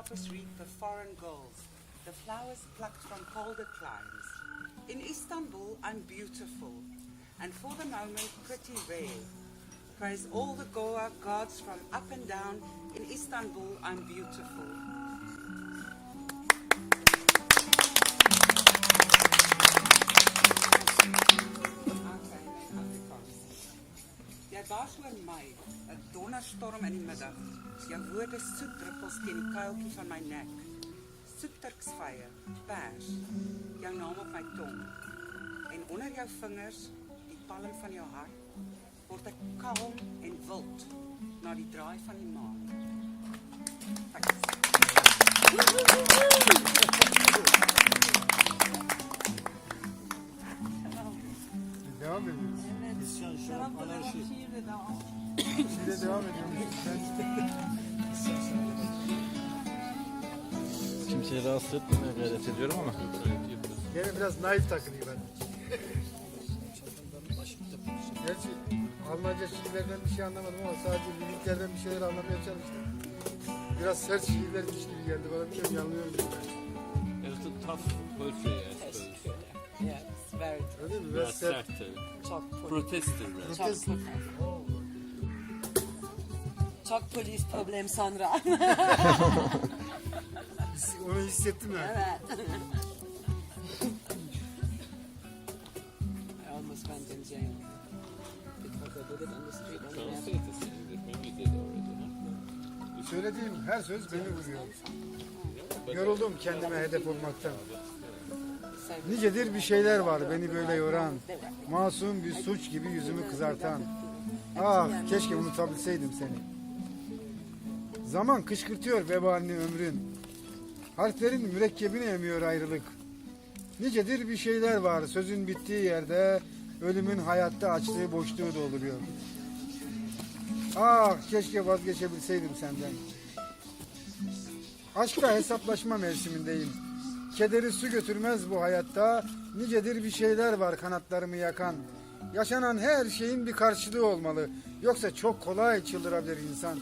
grasshoppers reap the foreign gold, the flowers plucked from colder climes. In Istanbul, I'm beautiful, and for the moment, pretty rare. Praise all the Goa gods from up and down. In Istanbul, I'm beautiful. Baas oor my, 'n donderstorm in die middag. Jou woorde soet druppels teen die kuiltjie van my nek. Soet turksvye, pers, jou naam op my tong. En onder jou vingers, die palm van jou hart, word ek kalm en wild na die draai van die maan. Thanks. Devam ediyoruz. İsyan, şarap, anarşi. Şiire devam ediyoruz. Ben Kimseyi rahatsız etmemeye gayret ediyorum ama. gene biraz naif takılayım ben. Gerçi Almanca şiirlerden bir şey anlamadım ama sadece mimiklerden bir şeyler anlamaya çalıştım. Biraz sert şiirlermiş gibi geldi bana. Bilmiyorum yanılıyorum. It was a tough poetry, I suppose. Yeah, it's very Öyle mi? Biraz Biraz sert. sert tabii. Çok, poli- Protester biraz. Protest. çok polis problem sonra. Onu hissettim yani. evet. I almost went in jail because I did it on the street. on the Can't web. say the same, but maybe you did already, huh? Söylediğim her söz beni vuruyor. Yoruldum kendime hedef olmaktan. Nicedir bir şeyler var beni böyle yoran. Masum bir suç gibi yüzümü kızartan. Ah keşke unutabilseydim seni. Zaman kışkırtıyor vebalini ömrün. Harflerin mürekkebini emiyor ayrılık. Nicedir bir şeyler var sözün bittiği yerde ölümün hayatta açtığı boşluğu dolduruyor. Ah keşke vazgeçebilseydim senden. Aşkla hesaplaşma mevsimindeyim. Kederi su götürmez bu hayatta. Nicedir bir şeyler var kanatlarımı yakan. Yaşanan her şeyin bir karşılığı olmalı. Yoksa çok kolay çıldırabilir insan.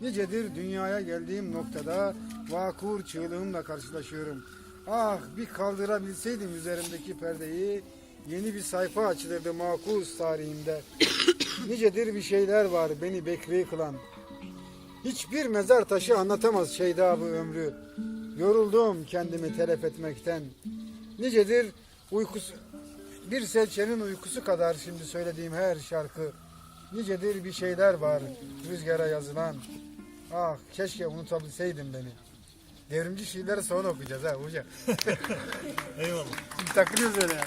Nicedir dünyaya geldiğim noktada vakur çığlığımla karşılaşıyorum. Ah bir kaldırabilseydim üzerimdeki perdeyi yeni bir sayfa açılırdı makus tarihimde. Nicedir bir şeyler var beni bekri kılan. Hiçbir mezar taşı anlatamaz şeyda bu ömrü. Yoruldum kendimi telef etmekten. Nicedir uykusu bir selçenin uykusu kadar şimdi söylediğim her şarkı. Nicedir bir şeyler var rüzgara yazılan. Ah keşke unutabilseydim beni. Devrimci şiirleri sonra okuyacağız ha hoca. Eyvallah. Şimdi takılıyoruz öyle ya.